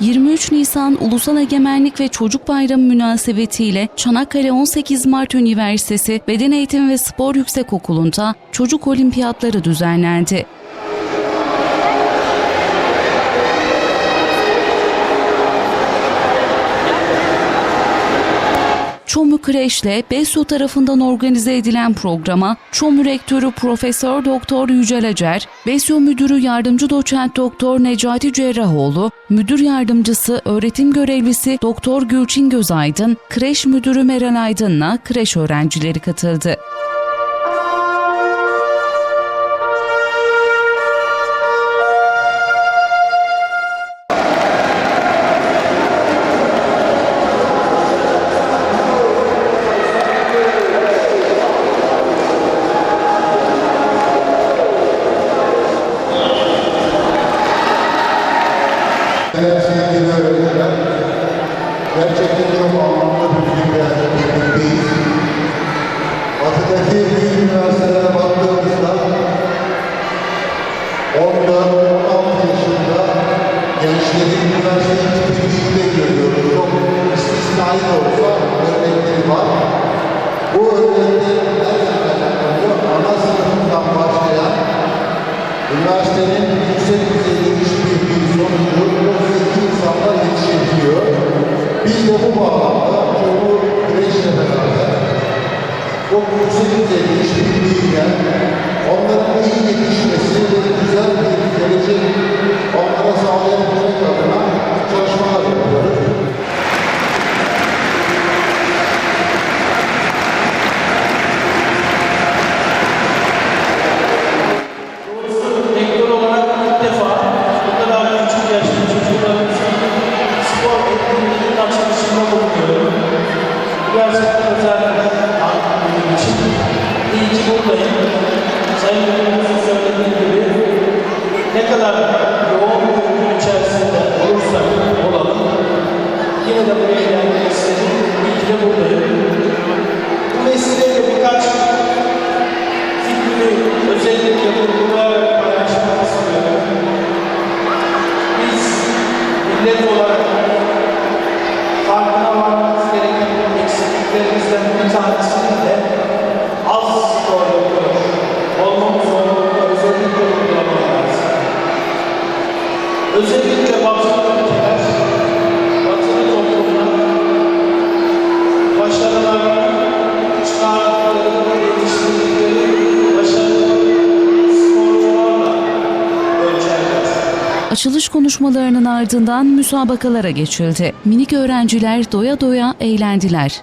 23 Nisan Ulusal Egemenlik ve Çocuk Bayramı münasebetiyle Çanakkale 18 Mart Üniversitesi Beden Eğitimi ve Spor Yüksekokulu'nda çocuk olimpiyatları düzenlendi. Çomu Kreş'le BESYO tarafından organize edilen programa Çomu Rektörü Profesör Doktor Yücel Acar, BESYO Müdürü Yardımcı Doçent Doktor Necati Cerrahoğlu, Müdür Yardımcısı Öğretim Görevlisi Doktor Gülçin Gözaydın, Kreş Müdürü Meral Aydın'la kreş öğrencileri katıldı. Çok anlamlı bir filmle birlikteyiz. Batıdaki büyük üniversitelere baktığımızda 14-16 yaşında gençlerin üniversiteyi bitirdiğini de görüyoruz. Çok istisnai de olsa örnekleri var. Bu örnekler nereden kaynaklanıyor? Ana sınıfından başlayan Üniversitenin De bu bağlamda çoğu güreşle beraber çok yüksek düzeyde işbirliğiyle onların iyi yetişmesi ve güzel bir gelecek onlara sağlayabilmek ki buradayım. Sayın Müdürümüzün söylediği gibi ne kadar yoğun bir gün içerisinde olursak olalım yine de buraya gelmek istedim. İyi ki de buradayım. Bu vesileyle birkaç fikri özellikle vurgulayarak paylaşmak istiyorum. Biz millet olarak farkına varmamız gereken eksikliklerimizden bir tanesinin Özellikle batılı ülkeler, batılı toplumlar başarılarını çıkardıkları, yetiştirdikleri başarılı. Açılış konuşmalarının ardından müsabakalara geçildi. Minik öğrenciler doya doya eğlendiler.